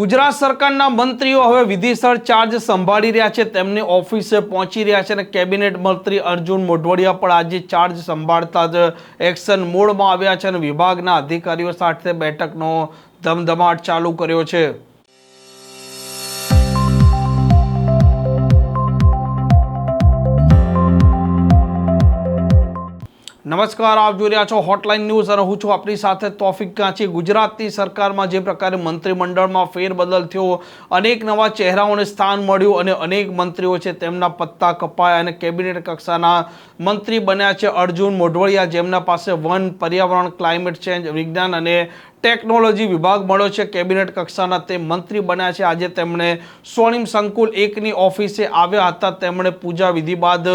ગુજરાત સરકારના મંત્રીઓ હવે વિધિસર ચાર્જ સંભાળી રહ્યા છે. તેમની ઓફિસે પહોંચી રહ્યા છે અને કેબિનેટ મંત્રી અર્જુન મોઢવાડિયા પણ આજે ચાર્જ સંભાળતા જ એક્શન મોડમાં આવ્યા છે અને વિભાગના અધિકારીઓ સાથે બેઠકનો ધમધમાટ ચાલુ કર્યો છે. નમસ્કાર, આપ જોઈ રહ્યા છો હોટલાઇન ન્યૂઝ અને હું છું આપણી સાથે તોફિક કાંચી ગુજરાતની સરકારમાં જે પ્રકારે મંત્રીમંડળમાં ફેરબદલ થયો, અનેક નવા ચહેરાઓને સ્થાન મળ્યું અને અનેક મંત્રીઓ છે તેમના પત્તા કપાયા અને કેબિનેટ કક્ષાના મંત્રી બન્યા છે અર્જુન મોઢવડિયા, જેમના પાસે વન પર્યાવરણ, ક્લાઇમેટ ચેન્જ, વિજ્ઞાન અને ટેકનોલોજી વિભાગ મળ્યો છે. કેબિનેટ કક્ષાના તે મંત્રી બન્યા છે. આજે તેમણે સ્વર્ણિમ સંકુલ એકની ઓફિસે આવ્યા હતા. તેમણે પૂજા વિધિ બાદ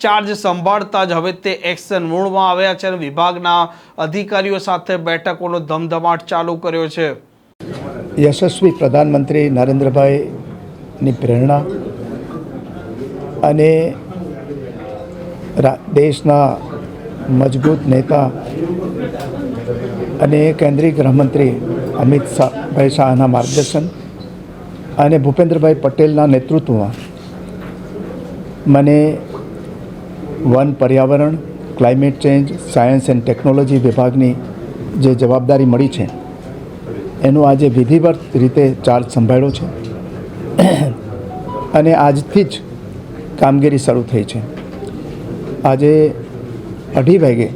ચાર્જ સંભાળતા જ હવે તે એક્શન મૂળમાં આવ્યા છે અને વિભાગના અધિકારીઓ સાથે બેઠકોનો ધમધમાટ ચાલુ કર્યો છે. યશસ્વી પ્રધાનમંત્રી નરેન્દ્રભાઈની પ્રેરણા અને દેશના મજબૂત નેતા અને કેન્દ્રીય ગૃહમંત્રી અમિત શાહ ભાઈ શાહના માર્ગદર્શન અને ભૂપેન્દ્રભાઈ પટેલના નેતૃત્વમાં મને વન પર્યાવરણ, climate change, science and technology વિભાગની જે જવાબદારી મળી છે, એનો આજે વિધિવત રીતે ચાર્જ સંભાળ્યો છે. અને આજથી જ કામગીરી શરૂ થઈ છે. આજે અઢી વાગે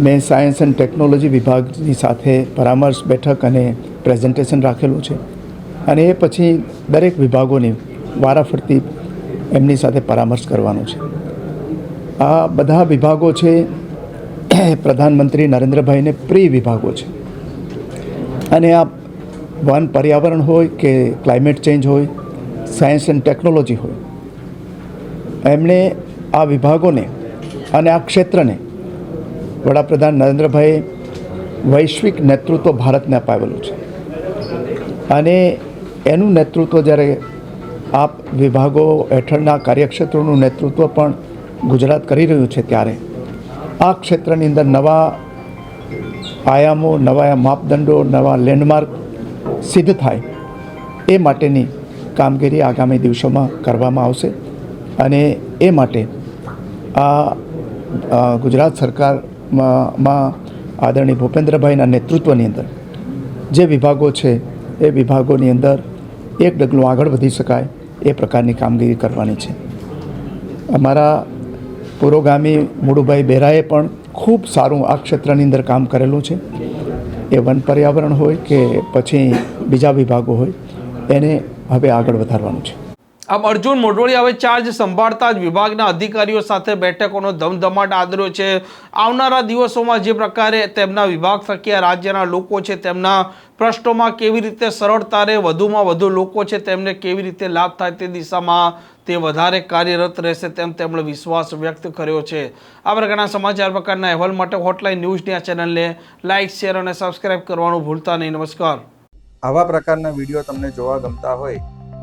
મેં સાયન્સ એન્ડ ટેકનોલોજી વિભાગની સાથે પરામર્શ બેઠક અને પ્રેઝન્ટેશન રાખેલું છે. અને એ પછી દરેક વિભાગોની વારાફરતી એમની સાથે પરામર્શ કરવાનો છે. આ બધા વિભાગો છે, પ્રધાનમંત્રી નરેન્દ્રભાઈને પ્રિય વિભાગો છે. અને આ વન પર્યાવરણ હોય કે ક્લાઇમેટ ચેન્જ હોય, સાયન્સ એન્ડ ટેકનોલોજી હોય, એમણે આ વિભાગોને અને આ ક્ષેત્રને વડાપ્રધાન નરેન્દ્રભાઈએ વૈશ્વિક નેતૃત્વ ભારતને અપાવેલું છે. અને એનું નેતૃત્વ જ્યારે આપ વિભાગો હેઠળના કાર્યક્ષેત્રોનું નેતૃત્વ પણ ગુજરાત કરી રહ્યું છે ત્યારે, આ ક્ષેત્રની અંદર નવા આયામો, નવા માપદંડો, નવા લેન્ડમાર્ક સિદ્ધ થાય એ માટેની કામગીરી આગામી દિવસોમાં કરવામાં આવશે. અને એ માટે આ ગુજરાત સરકારમાં માં આદરણીય ભૂપેન્દ્રભાઈના નેતૃત્વની અંદર. જે વિભાગો છે, એ વિભાગોની અંદર એક ડગલું આગળ વધી શકાય એ પ્રકારની કામગીરી કરવાની છે. અમારા પુરોગામી મુળુભાઈ બેરાએ પણ ખૂબ સારું આ ક્ષેત્રની અંદર કામ કરેલું છે. એ વન પર્યાવરણ હોય કે પછી બીજા વિભાગો હોય, એને હવે આગળ વધારવાનું છે. આમ અર્જુન મોઢવાડિયા હવે ચાર્જ સંભાળતા જ વિભાગના અધિકારીઓ સાથે બેઠકોનો ધમધમાટ આદર્યો છે. આવનારા દિવસોમાં જે પ્રકારે તેમના વિભાગ થકી રાજ્યના લોકો છે તેમના પ્રશ્નોમાં કેવી રીતે સરળતા રહે વધુમાં વધુ લોકો છે તેમને કેવી રીતે લાભ થાય તે દિશામાં તે વધારે કાર્યરત રહેશે તેમ તેમણે વિશ્વાસ વ્યક્ત કર્યો છે. આ પ્રકારના સમાચાર પ્રકારના અહેવાલ માટે હોટલાઇન ન્યૂઝની આ ચેનલને લાઇક, શેર અને સબસ્ક્રાઇબ કરવાનું ભૂલતા નહીં. નમસ્કાર. આવા પ્રકારના વીડિયો તમને જોવા ગમતા હોય